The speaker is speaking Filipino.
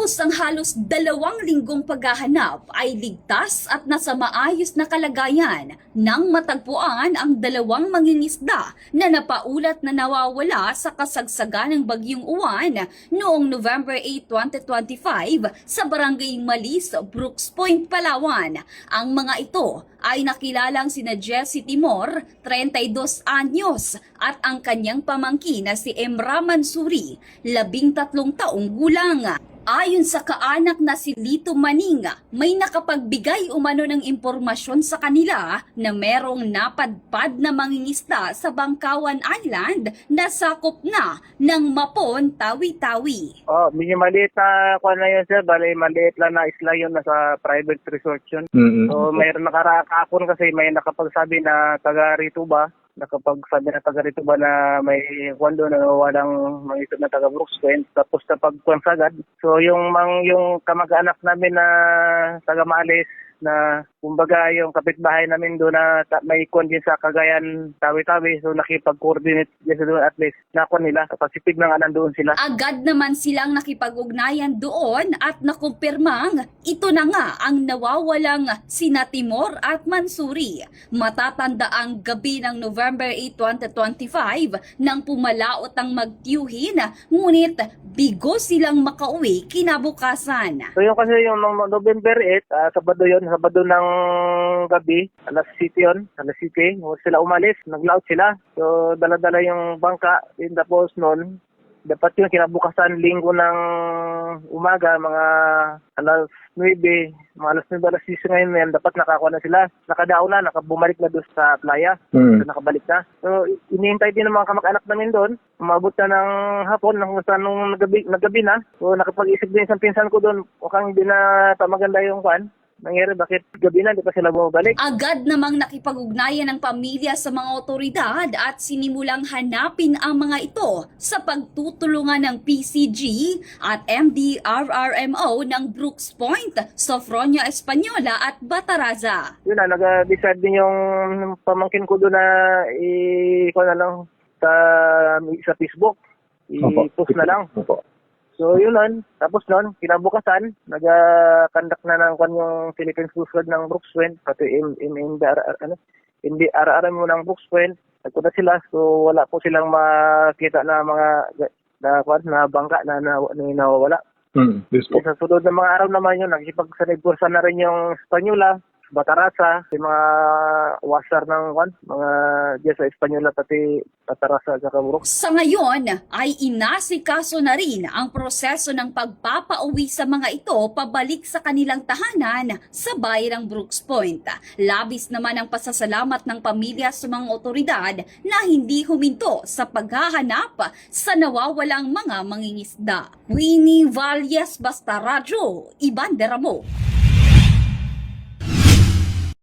Matapos ang halos dalawang linggong paghahanap ay ligtas at nasa maayos na kalagayan nang matagpuan ang dalawang mangingisda na napaulat na nawawala sa kasagsagan ng bagyong uwan noong November 8, 2025 sa barangay Malis, Brooks Point, Palawan. Ang mga ito ay nakilalang sina Jessie Timor, 32 anyos, at ang kanyang pamangkin na si Emra Mansuri, 13 taong gulang. Ayon sa kaanak na si Lito Maninga, may nakapagbigay umano ng impormasyon sa kanila na merong napadpad na mangingisda sa Bangkawan Island na sakop na ng Mapon, Tawi-Tawi. Oh, medyo maliit na kuha na yun sir. Bali, maliit lang na isla yun. Nasa private resort yun. Mm-mm. So, mayroon nakarakakon kasi may nakapagsabi na taga rito ba? Nakapagsabi na taga rito ba na may kwando na walang isip na taga Brooks Point. Tapos napagkuhan sagad. So, yung mang yung kamag-anak namin na taga Maalis na kumbaga yung kapitbahay namin doon na may ikon din sa Cagayan Tawi-Tawi so nakipag-coordinate din sa doon at least nakuha nila Pacific na nga nandoon sila Agad naman silang nakipag-ugnayan doon at nakumpirmang ito na nga ang nawawalang sina Timor at Mansuri. Matatanda ang gabi ng November 8, 2025 nang pumalaot ang magtiyuhin ngunit bigo silang makauwi kinabukasan. So yung kasi yung November 8, ah, Sabado yun, Sabado ng gabi, alas 7 yun, alas 7, huwag sila umalis, naglaot sila. So dala-dala yung bangka, yun tapos noon, dapat yung kinabukasan linggo ng umaga, mga alas 9, mga alas 9, alas 10 ngayon yan, dapat nakakuha na sila. Nakadao na, nakabumalik na doon sa playa. Mm. So, nakabalik na. So, inihintay din ng mga kamag-anak namin doon. Umabot na ng hapon, nang saan nung nagabi, nagabi na. So, nakapag-isip din isang pinsan ko doon. Mukhang hindi na pa maganda yung kwan. Nangyari, bakit gabi na, di pa sila bumabalik? Agad namang nakipag-ugnayan ng pamilya sa mga otoridad at sinimulang hanapin ang mga ito sa pagtutulungan ng PCG at MDRRMO ng Brooks Point, Sofronia Española at Bataraza. Yun na, nag-decide din yung pamangkin ko doon na i ko na lang sa, sa Facebook. I-post na lang. Opo. So yun nun, tapos nun, kinabukasan, nag-conduct na ng kwan yung Philippine Coast Guard ng Brooks Point, pati in, in, in, ano, hindi RRM mo ng Brooks Point, nagpunta sila, so wala po silang makita na mga na, kwan, na bangka na, na, na nawawala. Mm. Yes. Sa sunod ng mga araw naman yun, nakikipagsanigbursa na rin yung Espanyola, Batarasa, yung mga washer ng kwan, mga diyan sa Espanyola, pati Batarasa at Brooks. Sa ngayon ay inasikaso na rin ang proseso ng pagpapauwi sa mga ito pabalik sa kanilang tahanan sa bayan ng Brooks Point. Labis naman ang pasasalamat ng pamilya sa mga otoridad na hindi huminto sa paghahanap sa nawawalang mga mangingisda. Winnie Valles Basta Radyo, Ibandera mo.